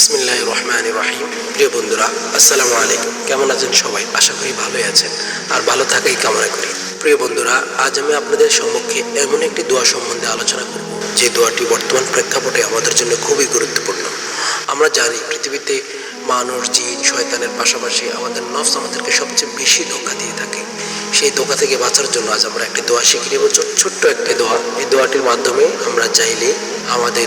বিসমিল্লাহ রহমান রহিম প্রিয় বন্ধুরা, আসসালামু আলাইকুম। কেমন আছেন সবাই? আশা করি ভালোই আছেন। আর ভালো থাকাই কামনা করি। প্রিয় বন্ধুরা, আজ আমি আপনাদের সম্মুখে এমন একটি দোয়া সম্বন্ধে আলোচনা করব। যে দোয়াটি বর্তমান প্রেক্ষাপটে আমাদের জন্য খুবই গুরুত্বপূর্ণ। আমরা জানি পৃথিবীতে মানুষ, জিন, শয়তানের পাশাপাশি আমাদের নফস আমাদেরকে সবচেয়ে বেশি ধোকা দিয়ে থাকে। সেই ধোকা থেকে বাঁচার জন্য আজ আমরা একটি দোয়া শিখে নেব। ছোট্ট একটি দোয়া। এই দোয়াটির মাধ্যমে আমরা চাইলে আমাদের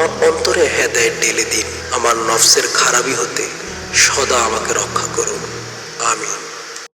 আমার অন্তরে হেদায় ঢেলে দিন। আমার নফসের খারাপি হতে সদা আমাকে রক্ষা করুন। আমিন।